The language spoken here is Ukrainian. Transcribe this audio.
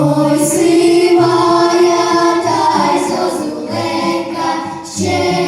Ой, сивая та й зозуленька ще.